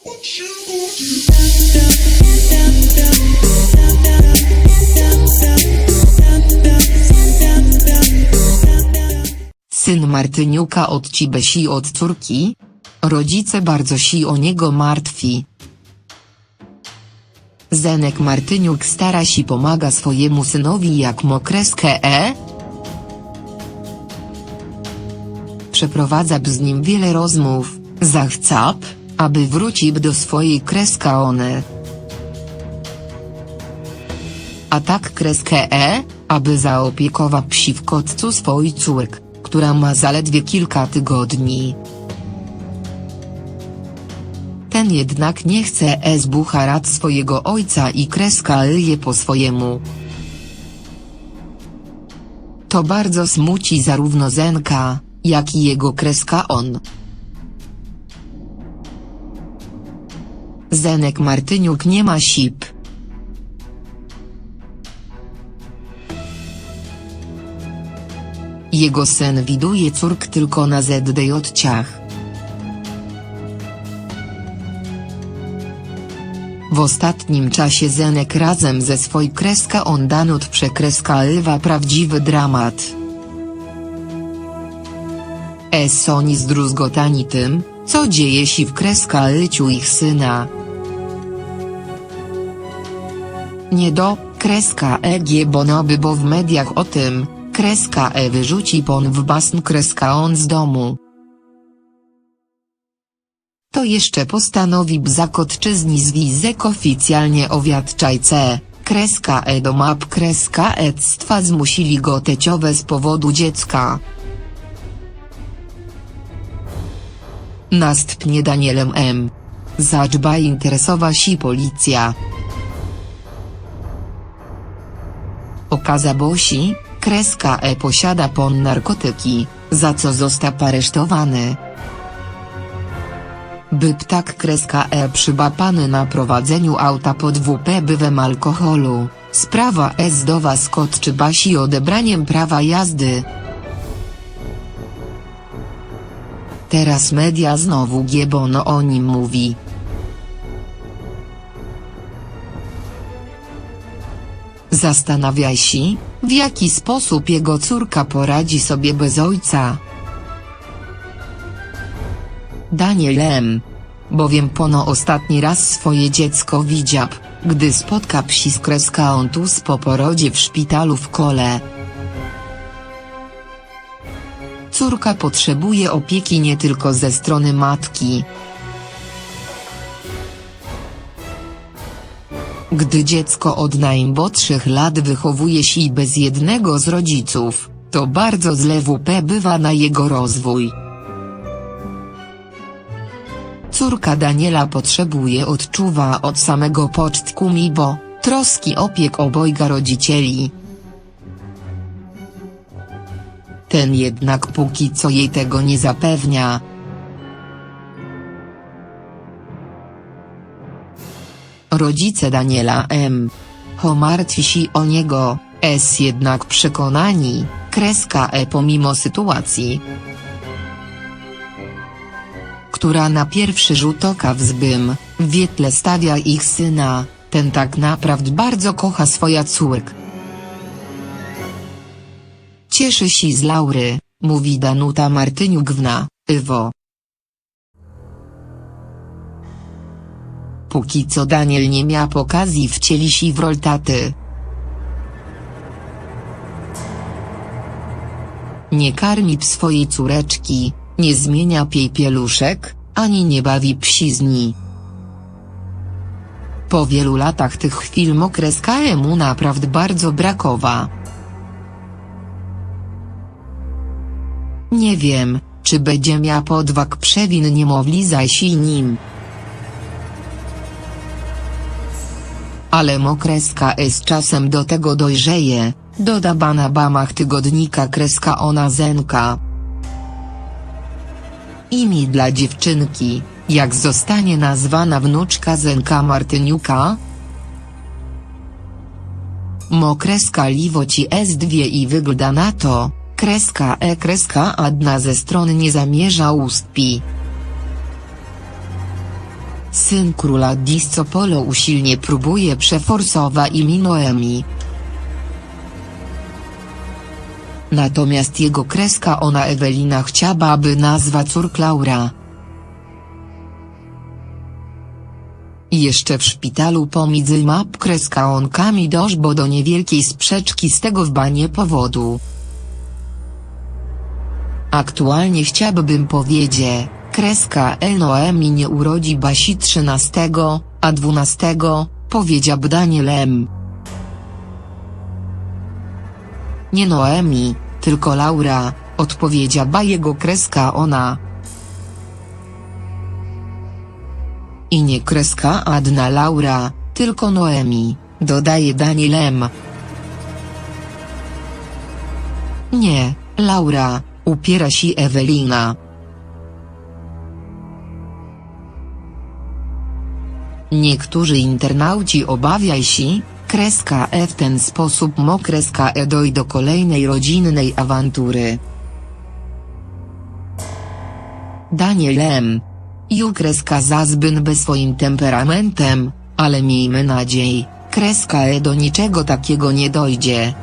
Syn Martyniuka od Cibesi od córki? Rodzice bardzo si o niego martwi. Zenek Martyniuk stara się pomaga swojemu synowi jak mokreskę e? Przeprowadza z nim wiele rozmów, zachcap, aby wrócił do swojej kreska one. A tak kreskę e, aby zaopiekował psi w kotcu swój córk, która ma zaledwie kilka tygodni. Ten jednak nie chce e zbucha rad swojego ojca i kreska je po swojemu. To bardzo smuci zarówno Zenka, jak i jego kreska on. Zenek Martyniuk nie ma sip. Jego syn widuje córk tylko na ZDJ-ciach. W ostatnim czasie Zenek razem ze swoj kreska on danut przekreska Lwa prawdziwy dramat. Es oni zdruzgotani tym, co dzieje się w kreska ich syna. Nie do, kreska EG bonoby bo w mediach o tym, kreska E wyrzuci pon w basn kreska on z domu. To jeszcze postanowi bzakotczyzni zwizek oficjalnie owiadczajce, kreska E do map kreska ectwa zmusili go teciowe z powodu dziecka. Następnie Danielem M. Zaczba interesowa się policja. Okaza Bosi, kreska E posiada pon narkotyki, za co został aresztowany. By ptak kreska E przybapany na prowadzeniu auta pod WP bywem alkoholu, sprawa S do was czy basi odebraniem prawa jazdy. Teraz media znowu giebono o nim mówi. Zastanawia się, w jaki sposób jego córka poradzi sobie bez ojca. Daniel M. Bowiem pono ostatni raz swoje dziecko widział, gdy spotka psi z kreska on tuż po porodzie w szpitalu w kole. Córka potrzebuje opieki nie tylko ze strony matki. Gdy dziecko od najmłodszych lat wychowuje się bez jednego z rodziców, to bardzo źle WP bywa na jego rozwój. Córka Daniela potrzebuje odczuwa od samego początku mibo, troski opiek obojga rodzicieli. Ten jednak póki co jej tego nie zapewnia. Rodzice Daniela M. Ho martwi się o niego, S jednak przekonani, kreska E pomimo sytuacji, która na pierwszy rzut oka w zbym, wietle stawia ich syna, ten tak naprawdę bardzo kocha swoja córk. Cieszy się z Laury, mówi Danuta Martyniuk-Wna, Iwo. Póki co Daniel nie miał okazji wcieli się w rol taty. Nie karmi swojej córeczki, nie zmienia piej pieluszek, ani nie bawi psizni. Po wielu latach tych chwil mokreska mu naprawdę bardzo brakowa. Nie wiem, czy będzie miał podwag przewin niemowli zaś i nim. Ale mokreska z czasem do tego dojrzeje, doda bana bamach tygodnika kreska ona zenka. Imię dla dziewczynki, jak zostanie nazwana wnuczka Zenka Martyniuka? Mokreska Liwoci S2 i wygląda na to, kreska E kreska Adna ze strony nie zamierza ustpi. Syn króla Disco Polo usilnie próbuje przeforsować imię Noemi. Natomiast jego kreska ona Ewelina chciałaby nazwa córk Laura. I jeszcze w szpitalu pomiędzy map kreska onkami doszło do niewielkiej sprzeczki z tego banie powodu. Aktualnie chciałbym powiedzieć, kreska Noemi nie urodzi Basi 13, a 12, powiedział Daniel M. Nie Noemi, tylko Laura, odpowiedziała jego kreska ona. I nie kreska Adna Laura, tylko Noemi, dodaje Daniel M. Nie, Laura, upiera się Ewelina. Niektórzy internauci obawiają się, kreska E w ten sposób mo kreska E dojdzie do kolejnej rodzinnej awantury. Daniel M. Ju kreska zazbyn bez swoim temperamentem, ale miejmy nadzieję, kreska E do niczego takiego nie dojdzie.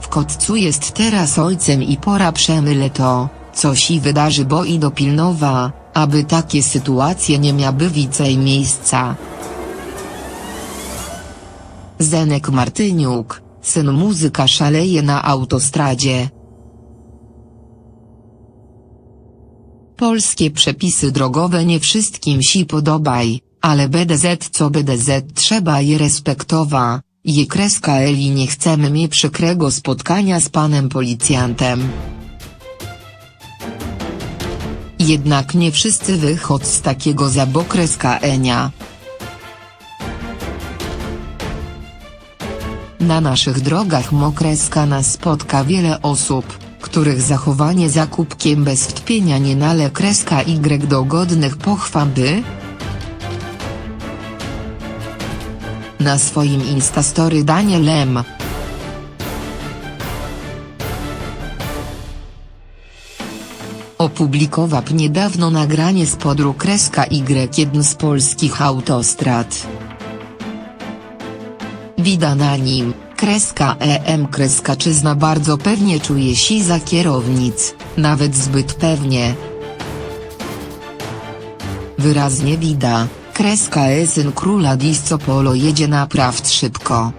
W kotcu jest teraz ojcem i pora przemyle to, co się wydarzy bo i dopilnowa, aby takie sytuacje nie miały więcej miejsca. Zenek Martyniuk, syn muzyka szaleje na autostradzie. Polskie przepisy drogowe nie wszystkim się podobaj, ale BDZ co BDZ trzeba je respektowa, je kreska Eli nie chcemy mieć przykrego spotkania z panem policjantem. Jednak nie wszyscy wychod z takiego zabokreska Enia. Na naszych drogach mokreska nas spotka wiele osób, których zachowanie za kubkiem bez wtpienia nie nale kreska Y do godnych pochwały. Na swoim instastory Daniel M. Opublikował niedawno nagranie z podru kreska Y jedn z polskich autostrad. Wida na nim, kreska EM kreska czyzna bardzo pewnie czuje się za kierownic, nawet zbyt pewnie. Wyraźnie wida, kreska E syn króla Disco Polo jedzie naprawdę szybko.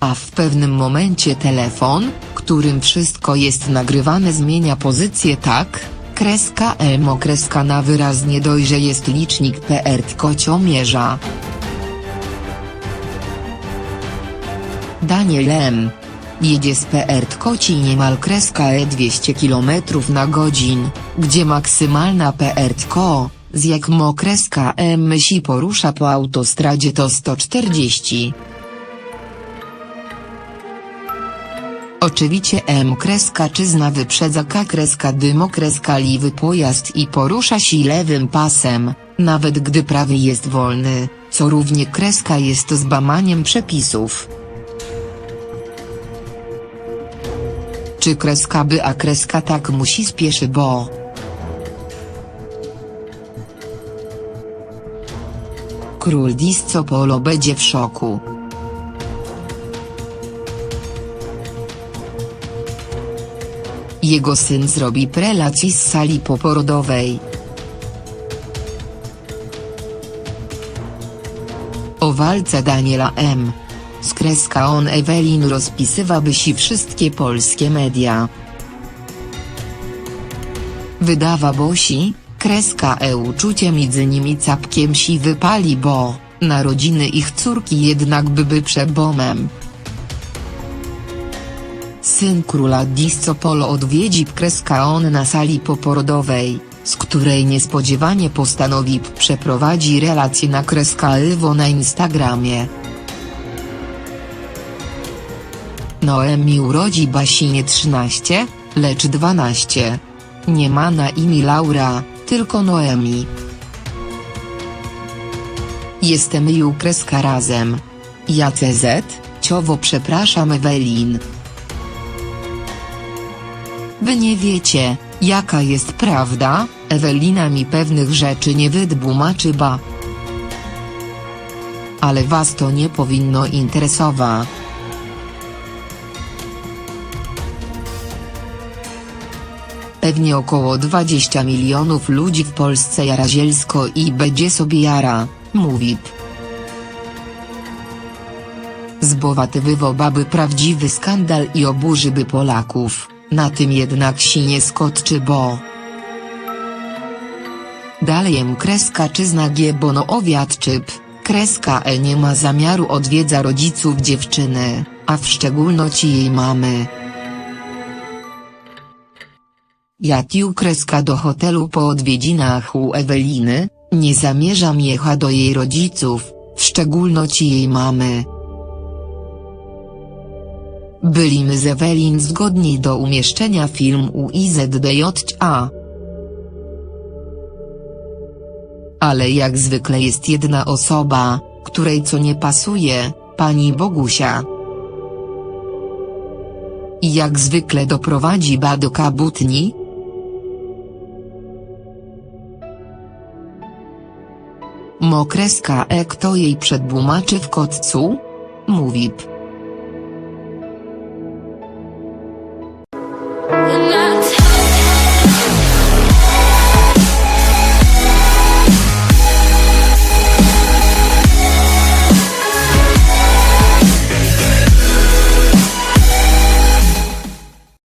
A w pewnym momencie telefon, którym wszystko jest nagrywane zmienia pozycję tak, kreska emo kreska na wyraznie dojrze jest licznik PR kociomierza. Daniel M. Jedzie z PR koci niemal kreska E 200 km na godzin, gdzie maksymalna PR ko, z jak mo kreska M się porusza po autostradzie to 140. Oczywiście M kreska czyzna wyprzedza K kreska dymo kreska liwy pojazd i porusza się lewym pasem, nawet gdy prawy jest wolny, co równie kreska jest zbamaniem przepisów. Czy kreska by a kreska tak musi spieszy bo. Król Disco Polo będzie w szoku. Jego syn zrobi prelację z sali poporodowej. O walce Daniela M. Z kreska on Ewelin rozpisywaby się wszystkie polskie media. Wydawa Bosi, kreska e uczucie między nimi capkiem si wypali bo, narodziny ich córki jednak byby przebomem. Syn króla Disco Polo odwiedzi kreska on na sali poporodowej, z której niespodziewanie postanowi przeprowadzi relację na kreska Ewo na Instagramie. Noemi urodzi Basinie 13, lecz 12. Nie ma na imię Laura, tylko Noemi. Jestem i kreska razem. Ja CZ, ciowo przepraszam Ewelin. Wy nie wiecie, Jaka jest prawda? Ewelina mi pewnych rzeczy nie wydłumaczy ba. Ale was to nie powinno interesować. Pewnie około 20 milionów ludzi w Polsce jara zielsko i będzie sobie jara, mówi. Zbowaty wywołaby prawdziwy skandal i oburzyby Polaków, na tym jednak się nie skotczy bo. Dalej kreska czy znagie bono owiadczyp, kreska E nie ma zamiaru odwiedza rodziców dziewczyny, a w szczególności jej mamy. Jatiu kreska do hotelu po odwiedzinach u Eweliny, nie zamierzam jechać do jej rodziców, w szczególności jej mamy. Byliśmy z Ewelin zgodni do umieszczenia filmu IZDJA. Ale jak zwykle jest jedna osoba, której co nie pasuje, pani Bogusia. I jak zwykle doprowadzi ba do kabutni, Mokreska E kto jej przedłumaczy w kotcu? Mówi. p.